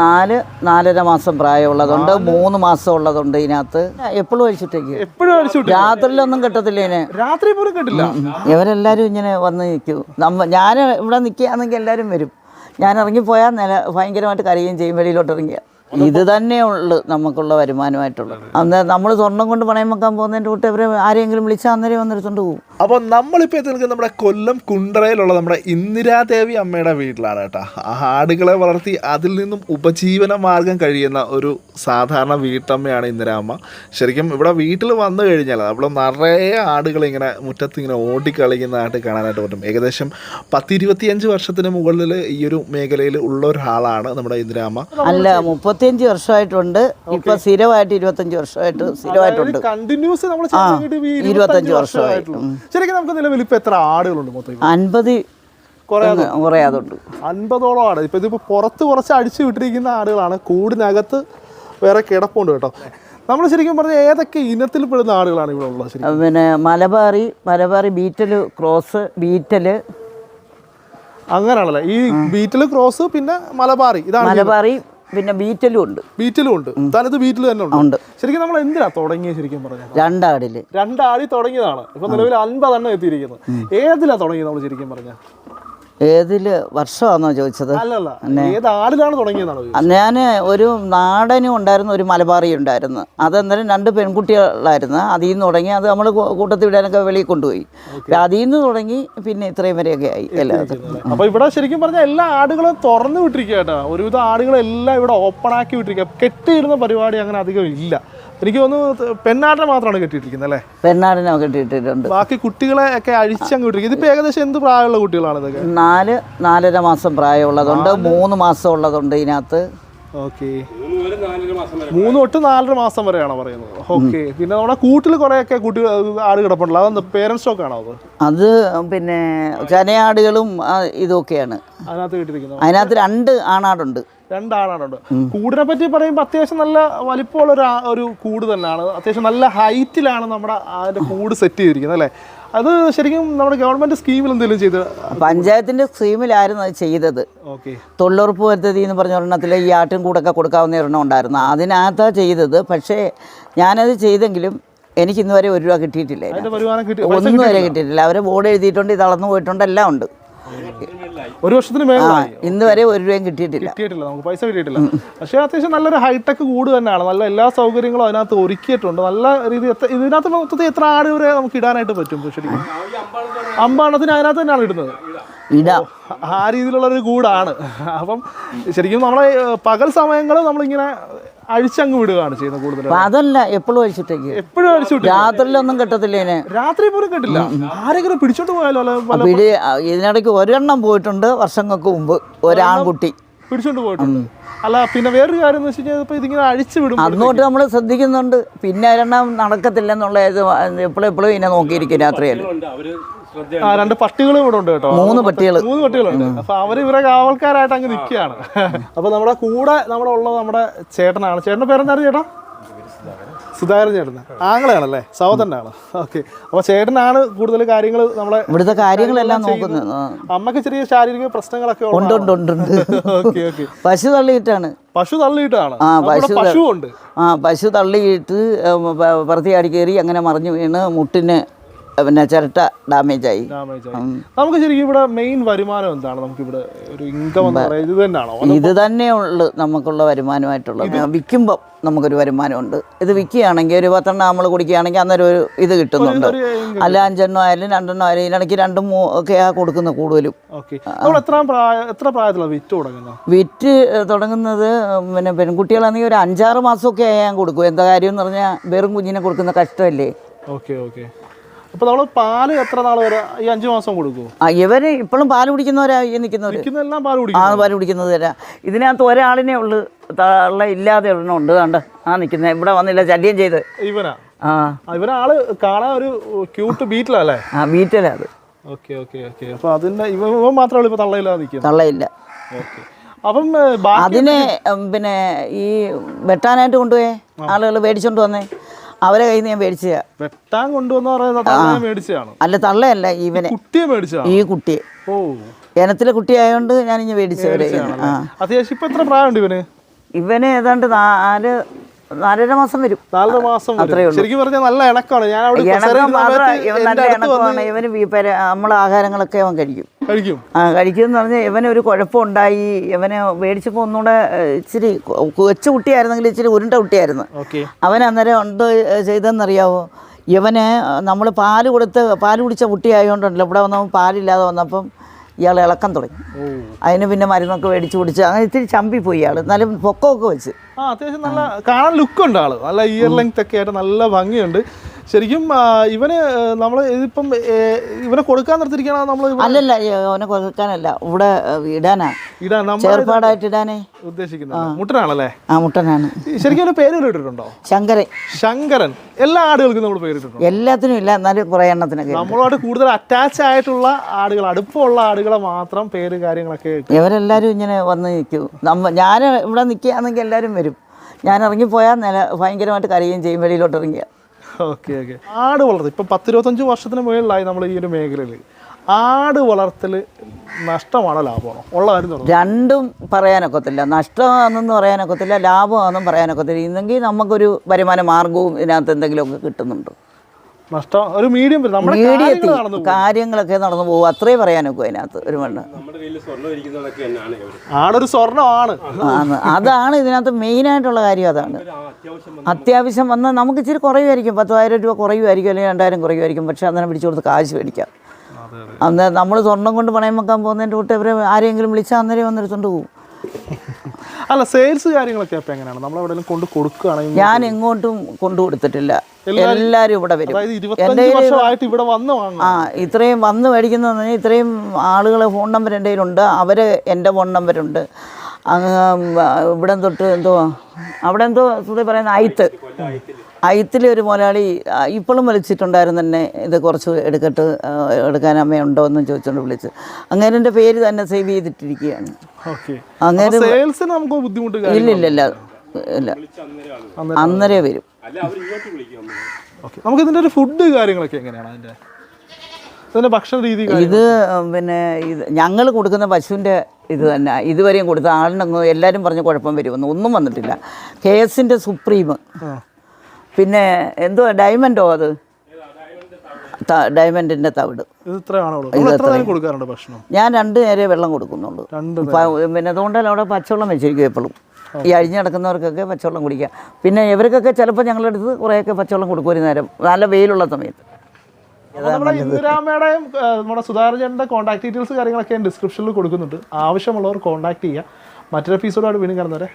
നാല് നാലര മാസം പ്രായമുള്ളതുണ്ട് മൂന്ന് മാസം ഉള്ളതുണ്ട് ഇതിനകത്ത്. എപ്പോഴും അഴിച്ചിട്ടേക്ക് എപ്പോഴും രാത്രിയിലൊന്നും കിട്ടത്തില്ല ഇതിന്. രാത്രി പോലും കിട്ടില്ല. ഇവരെല്ലാവരും ഇങ്ങനെ വന്ന് നിൽക്കും. നമ്മ ഞാൻ ഇവിടെ നിൽക്കുകയാണെങ്കിൽ എല്ലാവരും വരും. ഞാൻ ഇറങ്ങിപ്പോയാൽ നില ഭയങ്കരമായിട്ട് കരയുകയും ചെയ്യും വെളിയിലോട്ട് ഇറങ്ങിയ ഇത് തന്നെയുള്ളു നമുക്കുള്ള വരുമാനമായിട്ടുള്ളത്. അന്ന് നമ്മൾ സ്വർണം കൊണ്ട് പണയം വെക്കാൻ പോകുന്നതിന്റെ കൂട്ട് ഇവരെ ആരെങ്കിലും വിളിച്ചാൽ അന്നേരം വന്നെടുത്തോണ്ട് പോകും അപ്പോൾ നമ്മളിപ്പോൾ എത്തി നിൽക്കുന്നത് നമ്മുടെ കൊല്ലം കുണ്ടറയിലുള്ള നമ്മുടെ ഇന്ദിരാദേവി അമ്മയുടെ വീട്ടിലാണ് കേട്ടോ. ആ ആടുകളെ വളർത്തി അതിൽ നിന്നും ഉപജീവന മാർഗം കഴിയുന്ന ഒരു സാധാരണ വീട്ടമ്മയാണ് ഇന്ദിരാമ്മ. ശരിക്കും ഇവിടെ വീട്ടിൽ വന്നു കഴിഞ്ഞാൽ നമ്മൾ നിറയെ ആടുകൾ ഇങ്ങനെ മുറ്റത്ത് ഇങ്ങനെ ഓടിക്കളിക്കുന്നതായിട്ട് കാണാനായിട്ട് പറ്റും. ഏകദേശം പത്തിരുപത്തിയഞ്ച് വർഷത്തിന് മുകളിൽ ഈ ഒരു മേഖലയിൽ ഉള്ള ഒരാളാണ് നമ്മുടെ ഇന്ദിരാമ്മ. അല്ല മുപ്പത്തിയഞ്ച് വർഷമായിട്ടുണ്ട്. ഇപ്പൊ സ്ഥിരമായിട്ട് ഇരുപത്തഞ്ച് വർഷമായിട്ട് സ്ഥിരമായിട്ടുണ്ട്. കണ്ടിന്യൂസ് നമ്മൾ ഇരുപത്തഞ്ച് വർഷമായി. ഉം. ശരിക്കും നമുക്ക് നിലവിൽ ഇപ്പൊ എത്ര ആടുകളുണ്ട് മൊത്തം? അൻപത് കുറേ അൻപതോളം ആട്. ഇപ്പൊ ഇതിപ്പോ പുറത്ത് കുറച്ച് അടിച്ചു വിട്ടിരിക്കുന്ന ആടുകളാണ്. കൂടിനകത്ത് വേറെ കിടപ്പുണ്ട് കേട്ടോ. നമ്മൾ ശരിക്കും പറഞ്ഞാൽ ഏതൊക്കെ ഇനത്തിൽ പെടുന്ന ആടുകളാണ് ഇവിടെ ഉള്ളത് പിന്നെ മലബാറി മലബാറി ബീറ്റൽ ക്രോസ് ബീറ്റൽ. അങ്ങനെയാണല്ലേ? ഈ ബീറ്റൽ ക്രോസ് പിന്നെ മലബാറി. ഇതാണ് മലബാറി പിന്നെ ബീറ്റലും ഉണ്ട്. ബീറ്റലും ഉണ്ട്. താനത് ബീറ്റിൽ തന്നെ ഉണ്ട്. ഉണ്ട്. ശരിക്കും നമ്മൾ എന്തിനാ തുടങ്ങിയത് ശരിക്കും പറഞ്ഞാൽ രണ്ടാടിൽ. രണ്ടാടി തുടങ്ങിയതാണ്. ഇപ്പൊ നിലവിൽ അൻപതെണ്ണം എത്തിയിരിക്കുന്നത് ഏതിലാ തുടങ്ങിയത് നമ്മൾ ശരിക്കും പറഞ്ഞാൽ ഏതിൽ വർഷമാണോ ചോദിച്ചത്? ഞാൻ ഒരു നാടനും ഉണ്ടായിരുന്നു ഒരു മലബാറി ഉണ്ടായിരുന്നു. അതെന്നേരം രണ്ട് പെൺകുട്ടികളായിരുന്നു. അതിൽ നിന്ന് തുടങ്ങി അത് നമ്മൾ കൂട്ടത്തിൽ വിടാനൊക്കെ വെളിയിൽ കൊണ്ടുപോയി. അതിൽ നിന്ന് തുടങ്ങി പിന്നെ ഇത്രയും വരെയൊക്കെ ആയി അപ്പൊ ഇവിടെ ശരിക്കും പറഞ്ഞാൽ എല്ലാ ആടുകളും തുറന്നു വിട്ടിരിക്കുക കേട്ടോ. ഒരുവിധം ആടുകളെല്ലാം ഇവിടെ ഓപ്പൺ ആക്കി വിട്ടിരിക്കുക. കെട്ടിയിരുന്ന പരിപാടി അങ്ങനെ അധികം ഇല്ല. എനിക്ക് തോന്നുന്നു പെണ്ണാടിനെ മാത്രമാണ് കെട്ടിയിട്ടിരിക്കുന്നത് അല്ലേ? പെണ്ണാടിനെ കെട്ടിയിട്ടിട്ടുണ്ട്. ബാക്കി കുട്ടികളെ ഒക്കെ അഴിച്ചങ്ങ് വിട്ടിരിക്കും ഇതിപ്പോ ഏകദേശം എന്ത് പ്രായമുള്ള കുട്ടികളാണ് ഇതൊക്കെ? നാല് നാലര മാസം പ്രായമുള്ളതുണ്ട്. മൂന്ന് മാസം ഉള്ളതുണ്ട് ഇതിനകത്ത്. ഓക്കെ. മൂന്ന് തൊട്ട് നാലര മാസം വരെയാണോ പറയുന്നത്? ഓക്കെ. പിന്നെ നമ്മുടെ കൂട്ടിൽ കുറെയൊക്കെ കുട്ടി ആട് കിടപ്പുണ്ടല്ലോ. അതെന്താ പേരൻസ് സ്റ്റോക്ക് ആണോ അത്? അത് പിന്നെ ചനയാടുകളും ഇതൊക്കെയാണ് അതിനകത്ത് അതിനകത്ത് രണ്ട് ആണാടുണ്ട്. രണ്ടാണുണ്ട് കൂടിനെ പറ്റി പറയുമ്പോൾ അത്യാവശ്യം നല്ല വലിപ്പമുള്ള ഒരു ഒരു കൂട് തന്നെയാണ്. അത്യാവശ്യം നല്ല ഹൈറ്റിലാണ് നമ്മുടെ അതിന്റെ കൂട് സെറ്റ് ചെയ്തിരിക്കുന്നത് അല്ലേ? അത് ശരിക്കും നമ്മുടെ ഗവൺമെന്റ് സ്കീമിൽ എന്തെങ്കിലും ചെയ്ത് പഞ്ചായത്തിന്റെ സ്കീമിലായിരുന്നു അത് ചെയ്തത്. തൊഴിലുറപ്പ് പദ്ധതി എന്ന് പറഞ്ഞ ഒരെണ്ണത്തിൽ ഈ ആട്ടും കൂടൊക്കെ കൊടുക്കാവുന്ന ഒരെണ്ണം ഉണ്ടായിരുന്നു. അതിനകത്താണ് ചെയ്തത്. പക്ഷേ ഞാനത് ചെയ്തെങ്കിലും എനിക്ക് ഇന്നുവരെ ഒരു രൂപ കിട്ടിയിട്ടില്ല ഒന്നും വരെ കിട്ടിയിട്ടില്ല. അവരെ ബോർഡ് എഴുതിയിട്ടുണ്ട് ഇത് അളന്നു പോയിട്ടുണ്ട് എല്ലാം ഉണ്ട്. ഒരു വർഷത്തിന് ആ മേളായി ഇന്ന് വരെ ഒരു രൂപയും കിട്ടിയിട്ടില്ല. കിട്ടിയിട്ടില്ല നമുക്ക് പൈസ കിട്ടിയിട്ടില്ല. പക്ഷേ അത്യാവശ്യം നല്ലൊരു ഹൈടെക് കൂട് തന്നെയാണ്. നല്ല എല്ലാ സൗകര്യങ്ങളും അതിനകത്ത് ഒരുക്കിയിട്ടുണ്ട്. നല്ല രീതി ഇതിനകത്ത് മൊത്തത്തിൽ എത്ര ആട് വരെ നമുക്ക് ഇടാനായിട്ട് പറ്റും ശരിക്കും അമ്പാണത്തിന് അതിനകത്ത് തന്നെയാണ് ഇടുന്നത്. ഇടാം. ആ രീതിയിലുള്ള ഒരു കൂടാണ്. അപ്പം ശരിക്കും നമ്മളെ പകൽ സമയങ്ങൾ നമ്മളിങ്ങനെ അഴിച്ചങ്ങ് വിടുകയാണ് ചെയ്യുന്നത് കൂടുതൽ അതല്ല എപ്പോഴും അഴിച്ചിട്ടേക്ക്. എപ്പോഴും അഴിച്ചു രാത്രിയിലൊന്നും കിട്ടത്തില്ല ഇതിനെ. രാത്രി പോലും കിട്ടില്ല. ആരെങ്കിലും പിടിച്ചോണ്ട് പോയാലോ? പിടി ഇതിനിടയ്ക്ക് ഒരെണ്ണം പോയിട്ടുണ്ട് വർഷങ്ങൾക്ക് മുമ്പ്. ഒരാൺകുട്ടി. പിടിച്ചോണ്ട് പോയിട്ടുണ്ട്. അല്ല പിന്നെ വേറൊരു കാര്യം എന്ന് വെച്ച് കഴിഞ്ഞാൽ ഇതിങ്ങനെ അഴിച്ചു വിടും അന്നോട്ട് നമ്മൾ ശ്രദ്ധിക്കുന്നുണ്ട്. പിന്നെ ഒരെണ്ണം നടക്കത്തില്ലെന്നുള്ള എപ്പോഴും എപ്പോഴും ഇതിനെ നോക്കിയിരിക്കും രാത്രിയിൽ. ആ രണ്ട് പട്ടികളും ഇവിടെ ഉണ്ട് കേട്ടോ. മൂന്ന് പട്ടികൾ മൂന്ന് പട്ടികളുണ്ട്. അപ്പൊ അവർ ഇവരെ കാവൽക്കാരായിട്ട് അങ്ങ് നിൽക്കുകയാണ്. അപ്പൊ നമ്മുടെ കൂടെ നമ്മുടെ ഉള്ളത് നമ്മുടെ ചേട്ടനാണ്. ചേട്ടന്റെ പേരെന്താണ് ചേട്ടാ? സുധാകരൻ ചേട്ടൻ. ആങ്ങളെയാണല്ലേ? സഹോദരനാണ്. ഓക്കെ. അപ്പൊ ചേട്ടനാണ് കൂടുതൽ കാര്യങ്ങൾ നമ്മളെ ഇവിടുത്തെ കാര്യങ്ങളെല്ലാം നോക്കുന്നത്. അമ്മയ്ക്ക് ചെറിയ ശാരീരിക പ്രശ്നങ്ങളൊക്കെ ഉണ്ട് ഉണ്ട് ഉണ്ട് ഓക്കെ ഓക്കെ. പശു തള്ളിയിട്ടാണ്. പശു തള്ളിയിട്ടാണ്. ആ, നമ്മുടെ പശു പശു ഉണ്ട് ആ പശു തള്ളിയിട്ട് പറത്തിയാടി കയറി അങ്ങനെ മറിഞ്ഞു വീണ് മുട്ടിന് പിന്നെ ചിരട്ട ഡാമേജ് ആയി. നമുക്ക് ശരിക്കും ഇവിടെ മെയിൻ വരുമാനം എന്താണ്? നമുക്ക് ഇവിടെ ഒരു ഇൻകം എന്ന് പറയുന്നത് ഇത് തന്നെയാണോ? ഇത് തന്നെ ഉള്ളു നമുക്കുള്ള വരുമാനമായിട്ടുള്ളത്. വിൽക്കുമ്പോൾ നമുക്കൊരു വരുമാനമുണ്ട്. ഇത് വിൽക്കുകയാണെങ്കിൽ ഒരു പത്തെണ്ണം നമ്മൾ കുടിക്കുകയാണെങ്കിൽ അന്നേരം ഒരു ഇത് കിട്ടുന്നുണ്ട്. അല്ല അഞ്ചെണ്ണം ആയാലും രണ്ടെണ്ണം ആയാലും ഇതിനിടയ്ക്ക് രണ്ടും ഒക്കെ ആ കൊടുക്കുന്ന കൂടുതലും. എത്ര പ്രായ എത്ര പ്രായത്തിലാണ് വിറ്റ് തുടങ്ങുന്നത്? വിറ്റ് തുടങ്ങുന്നത് പിന്നെ പെൺകുട്ടികളാണെങ്കിൽ ഒരു അഞ്ചാറ് മാസമൊക്കെ ഞാൻ കൊടുക്കും. എന്താ കാര്യം എന്ന് പറഞ്ഞാൽ വെറും കുഞ്ഞിനെ കൊടുക്കുന്ന കഷ്ടമല്ലേ? ഓക്കെ ഓക്കെ അപ്പൊ നമ്മൾ പാൽ എത്ര നാൾ വരെ? ഈ അഞ്ചു മാസം കൊടുക്കുമോ ആ ഇവർ ഇപ്പോഴും പാൽ കുടിക്കുന്നവരാ ഈ നിൽക്കുന്നവർ പാൽ ആ കുടിക്കും പാൽ കുടിക്കുന്നത് തരാം ഇതിനകത്ത് ഒരാളിനെ ഉള്ളു തള്ള ഇല്ലാതെ ഒരെണ്ണം ഉണ്ട് കണ്ട്? ആ നിൽക്കുന്നത് ഇവിടെ വന്നില്ല ശല്യം ചെയ്ത്. ഇവനാ? ആ. ഇവനാൾ കാണാൻ ഒരു ക്യൂട്ട് ബീറ്റിലല്ലേ? ആ ബീറ്റലാ അത്. Okay okay okay. അപ്പൊ അതിന്റെ ഇവ ഇവൻ മാത്രമേ ഇപ്പൊ തള്ളയില്ലാതെ നിൽക്കുന്നത്. തള്ളയില്ല. ഓക്കെ. അപ്പം അതിനെ പിന്നെ ഈ വെട്ടാനായിട്ട് കൊണ്ടുപോയേ? ആളുകൾ മേടിച്ചോണ്ട് വന്നേ? അവരെ കയ്യിൽ നിന്ന് ഞാൻ മേടിച്ചതാ വെട്ടാൻ കൊണ്ടുവന്ന പറയുന്നത് തള്ളയെ മേടിച്ചതാണ്? അല്ല തള്ളയല്ല ഇവനെ. കുട്ടിയെ മേടിച്ചതാണ്? ഈ കുട്ടി ഓ. ഇനത്തിലെ കുട്ടിയായതുകൊണ്ട് ഞാൻ മേടിച്ചവരെ ആ. അത്യാവശ്യം ഇപ്പൊ എത്ര പ്രായമുണ്ട് ഇവന്? ഇവന് ഏതാണ്ട് നാല് നാലര മാസം വരും. നാലര മാസം വരും. അത്രേ ഉള്ളൂ. ശരിക്കും പറഞ്ഞാൽ നല്ല ഇണക്കമാണ്. ഞാൻ അവിടെ ഇണക്കം കൊസറിയിരുന്ന മാത്രം സമയത്ത് ഇവൻ നല്ല ഇണക്കമാണ്. ഇവന് നമ്മൾ ആഹാരങ്ങളൊക്കെ അവൻ കഴിക്കും. കഴിക്കും. ആ പറഞ്ഞാൽ പറഞ്ഞാൽ ഒരു കുഴപ്പമുണ്ടായി. ഇവനെ മേടിച്ചപ്പോൾ ഒന്നുകൂടെ ഇച്ചിരി കൊച്ചു കുട്ടിയായിരുന്നെങ്കിൽ ഇച്ചിരി ഉരുണ്ട കുട്ടിയായിരുന്നു. അവൻ അന്നേരം ഉണ്ട് ചെയ്തെന്നറിയാവോ? ഇവന് നമ്മൾ പാൽ കൊടുത്ത് പാൽ കുടിച്ച കുട്ടിയായതുകൊണ്ടല്ലോ ഇവിടെ വന്നപ്പോൾ പാലില്ലാതെ വന്നപ്പം ഇയാൾ ഇളക്കം തുടങ്ങി. അതിന് പിന്നെ മരുന്നൊക്കെ മേടിച്ച് കുടിച്ച് അങ്ങനെ ഇത്തിരി ചമ്പി പോയി ഇയാൾ എന്നാലും പൊക്കമൊക്കെ വെച്ച്. ആ അത്യാവശ്യം നല്ല കാണാൻ ലുക്ക് ഉണ്ട് ആൾ. നല്ല ഇയർ ലെങ്ത് ഒക്കെ ആയിട്ട് നല്ല ഭംഗിയുണ്ട്. ശരിക്കും ഇവന് നമ്മൾ ഇതിപ്പം ഇവനെ കൊടുക്കാൻ നിർത്തിരിക്കണോ നമ്മൾ അല്ലല്ല അവനെ കൊടുക്കാനല്ല. ഇവിടെ ഇടാനാ. ഇടാ നമ്മൾ ചേർപ്പാടായിട്ട് ഇടാനേ. ഉദ്ദേശിക്കുന്നത്. മുട്ടനാണല്ലേ? ആ മുട്ടനാണ്. ശരിക്കും അവന് പേര് ഇട്ടിട്ടുണ്ടോ? ശങ്കരൻ. ശങ്കരൻ. എല്ലാ ആടുകൾക്കും നമ്മൾ പേരിട്ടിട്ടുണ്ട് എല്ലാത്തിനും ഇല്ല എന്നാലും കുറെ എണ്ണത്തിനൊക്കെ നമ്മളോട് കൂടുതൽ അറ്റാച്ച് ആയിട്ടുള്ള ആടുകൾ അടുപ്പമുള്ള ആടുകളെ മാത്രം പേര് കാര്യങ്ങളൊക്കെ ഇവരെല്ലാവരും ഇങ്ങനെ വന്ന് നിൽക്കും. നമ്മ ഞാൻ ഇവിടെ നിൽക്കുകയാണെങ്കിൽ എല്ലാവരും വരും. ഞാൻ ഇറങ്ങിപ്പോയാൽ നില ഭയങ്കരമായിട്ട് കരയുകയും ചെയ്യും വെളിയിലോട്ട് ഇറങ്ങിയ ഓക്കെ ഓക്കെ. ആട് വളർത്തൽ. ഇപ്പം പത്തിരുപത്തഞ്ച് വർഷത്തിന് മുകളിലായി നമ്മൾ ഈ ഒരു മേഖലയിൽ ആട് വളർത്തൽ നഷ്ടമാണോ ലാഭമാണോ? ഉള്ള കാര്യം രണ്ടും പറയാനൊക്കത്തില്ല. നഷ്ടമാണെന്ന് പറയാനൊക്കത്തില്ല ലാഭമാണെന്നും പറയാനൊക്കത്തില്ല. ഇന്നെങ്കിൽ നമുക്കൊരു വരുമാന മാർഗവും ഇതിനകത്ത് എന്തെങ്കിലുമൊക്കെ കിട്ടുന്നുണ്ട്. നഷ്ടം ഒരു മീഡിയം മീഡിയത്തിൽ. കാര്യങ്ങളൊക്കെ നടന്നു പോകും. അത്രേ പറയാനൊക്കെ അതിനകത്ത് ഒരു മണ്ണ്. സ്വർണം ആടൊരു സ്വർണമാണ്. അതാണ് ഇതിനകത്ത് മെയിനായിട്ടുള്ള കാര്യം അതാണ്. അത്യാവശ്യം അത്യാവശ്യം വന്നാൽ നമുക്ക് ഇച്ചിരി കുറയുമായിരിക്കും. പത്തായിരം രൂപ കുറയുമായിരിക്കും അല്ലെങ്കിൽ രണ്ടായിരം കുറയുമായിരിക്കും. പക്ഷേ അന്നേരം പിടിച്ചു കൊടുത്ത് കാശ് മേടിക്കാം. അന്ന് നമ്മൾ സ്വർണം കൊണ്ട് പണയം വെക്കാൻ പോകുന്നതിന്റെ കൂട്ട് ഇവരെ ആരെങ്കിലും വിളിച്ചാൽ അന്നേരം വന്നെടുത്തോണ്ട് പോകും അല്ല സെയിൽസ് കാര്യങ്ങളൊക്കെ അപ്പൊ എങ്ങനെയാണ്? നമ്മൾ എവിടെയെങ്കിലും കൊണ്ട് കൊടുക്കുകയാണെങ്കിൽ ഞാൻ എങ്ങോട്ടും കൊണ്ടു കൊടുത്തിട്ടില്ല. എല്ലാരും ഇവിടെ വരും. അതായത് എന്റെ വർഷമായിട്ട് ഇവിടെ വന്ന് ആ ഇത്രയും വന്ന് മേടിക്കുന്ന ഇത്രയും ആളുകളെ ഫോൺ നമ്പർ എന്റെ കയ്യിലുണ്ട്. അവർ എന്റെ ഫോൺ നമ്പരുണ്ട് അങ്ങ് ഇവിടെ തൊട്ട് എന്തോ അവിടെ എന്തോ സുധി പറയുന്ന അയിത്ത്. അയിത്തിലെ ഒരു മുതലാളി ഇപ്പോഴും വിളിച്ചിട്ടുണ്ടായിരുന്നു തന്നെ ഇത് കുറച്ച് എടുക്കട്ട് എടുക്കാൻ അമ്മയുണ്ടോ എന്ന് ചോദിച്ചുകൊണ്ട് വിളിച്ച്. അങ്ങനെ എന്റെ പേര് തന്നെ സേവ് ചെയ്തിട്ടിരിക്കുകയാണ്. അങ്ങനെ ബുദ്ധിമുട്ട് ഇല്ല ഇല്ല ഇല്ല. അന്നേരേ വരും അല്ല അവർ ഇങ്ങോട്ട് വിളിക്കും നമ്മളെ ഓക്കെ. നമുക്ക് ഇതിന്റെ ഒരു ഫുഡ് കാര്യങ്ങളൊക്കെ എങ്ങനെയാണ് അതിന്റെ? ഇതിന്റെ ഭക്ഷണ രീതി ഇത് പിന്നെ ഇത് ഞങ്ങൾ കൊടുക്കുന്ന പശുവിന്റെ ഇത് തന്നെ. ഇതുവരെയും കൊടുത്ത ആളിനൊന്നും എല്ലാവരും പറഞ്ഞ് കുഴപ്പം വരുമെന്ന് ഒന്നും വന്നിട്ടില്ല. കെ എസിന്റെ സുപ്രീം പിന്നെ എന്തോ ഡയമണ്ടോ അത്? ഡയമണ്ടിന്റെ ഡയമണ്ടിന്റെ തവിട് ഞാൻ രണ്ട് നേരെ വെള്ളം കൊടുക്കുന്നുള്ളൂ. പിന്നെ അതുകൊണ്ടല്ല അവിടെ പച്ചവെള്ളം വെച്ചിരിക്കും എപ്പോഴും ഈ അഴിഞ്ഞ് നടക്കുന്നവർക്കൊക്കെ പച്ചവെള്ളം കുടിക്കാം. പിന്നെ ഇവർക്കൊക്കെ ചിലപ്പോൾ ഞങ്ങളുടെ അടുത്ത് കുറേയൊക്കെ പച്ചവെള്ളം കൊടുക്കും ഒരു നേരം. നല്ല വെയിലുള്ള സമയത്ത്. നമ്മുടെ ഇന്ദിരാമയുടെയും നമ്മുടെ സുധാകരന്റെ കോൺടാക്ട് ഡീറ്റെയിൽസ് കാര്യങ്ങളൊക്കെ ഡിസ്ക്രിപ്ഷനിൽ കൊടുക്കുന്നുണ്ട്. ആവശ്യമുള്ളവർ കോൺടാക്ട് ചെയ്യുക. മറ്റൊരു എപ്പിസോഡായിട്ട് വീണ്ടും കാണുന്നവരെ